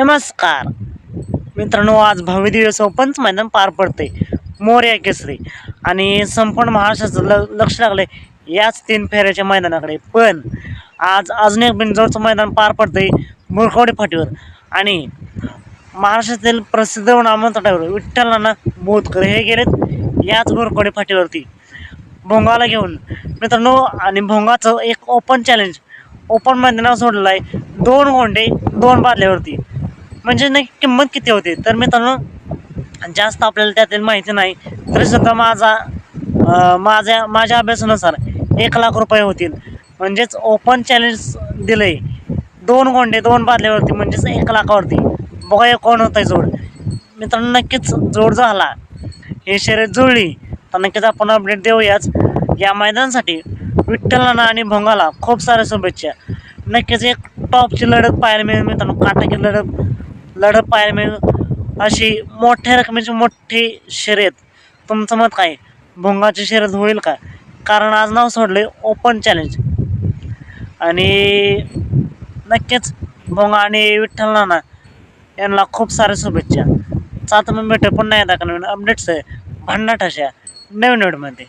नमस्कार. मित्रांनो आज भव्य दिवस मैदान पार पडते मोर्या केसरी. आणि संपूर्ण महाराष्ट्राचं ल लक्ष लागले याच तीन फेऱ्याच्या मैदानाकडे. पण आज अजून एक बिनजवळचं मैदान पार पडते मुरखवडे फाटीवर. आणि महाराष्ट्रातील प्रसिद्ध नामवंतावर विठ्ठलांना बोधकर हे गेलेत याच मुरखवडे फाटीवरती. भोंगाला घेऊन. मित्रांनो आणि भोंगाचं एक ओपन चॅलेंज ओपन मैदानावर सोडलं आहे. दोन गोंडे दोन बादल्यावरती. म्हणजे नाही किंमत किती होती? तर मित्रांनो जास्त आपल्याला त्यातील माहिती नाही. तरी सुद्धा माझा माझ्या माझ्या अभ्यासानुसार एक लाख रुपये होतील. म्हणजेच ओपन चॅलेंज दिलं आहे दोन गोंडे दोन बादल्यावरती म्हणजेच एक लाखावरती. बघा कोण होतं जोड. मित्रांनो नक्कीच जोड झाला. हे शर्यत जुळली. तर नक्कीच आपण अपडेट देऊयाच. या मैदानासाठी विठ्ठलांना आणि भोंगाला खूप साऱ्या शुभेच्छा. नक्कीच एक टॉपची लढत पाहायला मिळेल मित्रांनो. काटाची लढत लढत पाहायला मिळेल. अशी मोठ्या रकमेची मोठी शर्यत तुमचं मत काय? भोंगाची शर्यत होईल का? कारण आज नाव सोडले ओपन चॅलेंज आणि नक्कीच भोंगा आणि विठ्ठलांना यांना खूप साऱ्या शुभेच्छा. चात मग भेटू पुन्हा एकदा का नवीन अपडेट्स आहे. भन्नाट अशा नवीन वेडमध्ये